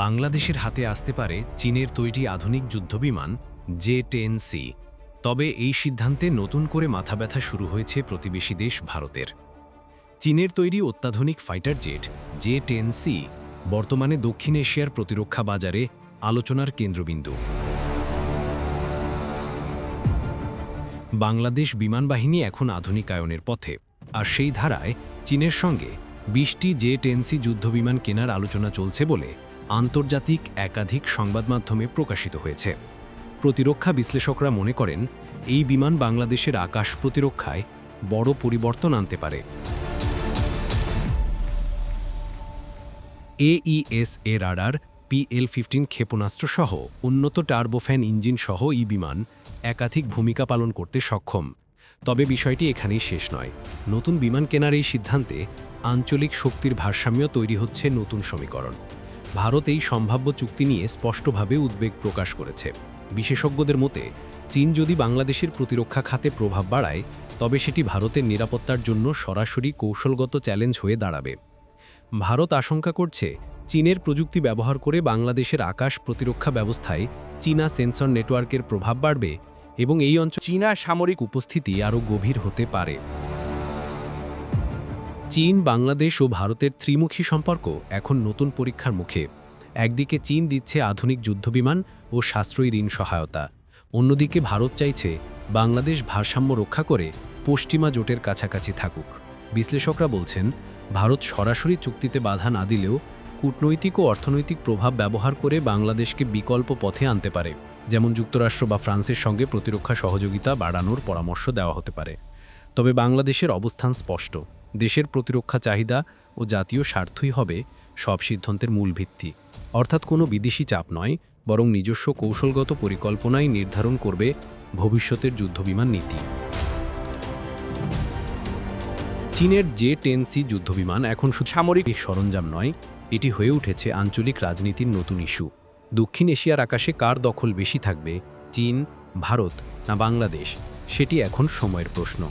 বাংলাদেশের হাতে আসতে পারে চীনের তৈরি আধুনিক যুদ্ধবিমান জে টেন সি। তবে এই সিদ্ধান্তে নতুন করে মাথা ব্যথা শুরু হয়েছে প্রতিবেশী দেশ ভারতের। চীনের তৈরি অত্যাধুনিক fighter jet J ten C বর্তমানে দক্ষিণ এশিয়ার প্রতিরক্ষা বাজারে আলোচনার কেন্দ্রবিন্দু। বাংলাদেশ বিমান বাহিনী এখন আধুনিকায়নের পথে, আর সেই ধারায় চীনের সঙ্গে বিশটি জে টেনসি যুদ্ধবিমান কেনার আলোচনা চলছে বলে আন্তর্জাতিক একাধিক সংবাদ মাধ্যমে প্রকাশিত হয়েছে। প্রতিরক্ষা বিশ্লেষকরা মনে করেন, এই বিমান বাংলাদেশের আকাশ প্রতিরক্ষায় বড় পরিবর্তন আনতে পারে। AES A radar PL fifteen ক্ষেপণাস্ত্র সহ উন্নত টার্বোফ্যান ইঞ্জিন সহ এই বিমান একাধিক ভূমিকা পালন করতে সক্ষম। তবে বিষয়টি এখানেই শেষ নয়। নতুন বিমান কেনার এই সিদ্ধান্তে আঞ্চলিক শক্তির ভারসাম্য তৈরি হচ্ছে নতুন সমীকরণ। ভারত এই সম্ভাব্য চুক্তি নিয়ে স্পষ্টভাবে উদ্বেগ প্রকাশ করেছে। বিশেষজ্ঞদের মতে, চীন যদি বাংলাদেশের প্রতিরক্ষা খাতে প্রভাব বাড়ায়, তবে সেটি ভারতের নিরাপত্তার জন্য সরাসরি কৌশলগত চ্যালেঞ্জ হয়ে দাঁড়াবে। ভারত আশঙ্কা করছে, চীনের প্রযুক্তি ব্যবহার করে বাংলাদেশের আকাশ প্রতিরক্ষা ব্যবস্থায় চীনা সেন্সর নেটওয়ার্কের প্রভাব বাড়বে এবং এই অঞ্চল চীনা সামরিক উপস্থিতি আরও গভীর হতে পারে। চীন, বাংলাদেশ ও ভারতের ত্রিমুখী সম্পর্ক এখন নতুন পরীক্ষার মুখে। একদিকে চীন দিচ্ছে আধুনিক যুদ্ধবিমান ও সাশ্রয়ী ঋণ সহায়তা। অন্যদিকে ভারত চাইছে বাংলাদেশ ভারসাম্য রক্ষা করে পশ্চিমা জোটের কাছাকাছি থাকুক। বিশ্লেষকরা বলছেন, ভারত সরাসরি চুক্তিতে বাধা না দিলেও কূটনৈতিক ও অর্থনৈতিক প্রভাব ব্যবহার করে বাংলাদেশকে বিকল্প পথে আনতে পারে, যেমন যুক্তরাষ্ট্র বা ফ্রান্সের সঙ্গে প্রতিরক্ষা সহযোগিতা বাড়ানোর পরামর্শ দেওয়া হতে পারে। তবে বাংলাদেশের অবস্থান স্পষ্ট। দেশের প্রতিরক্ষা চাহিদা ও জাতীয় স্বার্থই হবে সব সিদ্ধান্তের মূল ভিত্তি। অর্থাৎ কোনো বিদেশি চাপ নয়, বরং নিজস্ব কৌশলগত পরিকল্পনাই নির্ধারণ করবে ভবিষ্যতের যুদ্ধবিমান নীতি। চীনের জে টেন সি যুদ্ধবিমান এখন শুধু সামরিক সরঞ্জাম নয়, এটি হয়ে উঠেছে আঞ্চলিক রাজনীতির নতুন ইস্যু। দক্ষিণ এশিয়ার আকাশে কার দখল বেশি থাকবে, চীন, ভারত না বাংলাদেশ, সেটি এখন সময়ের প্রশ্ন।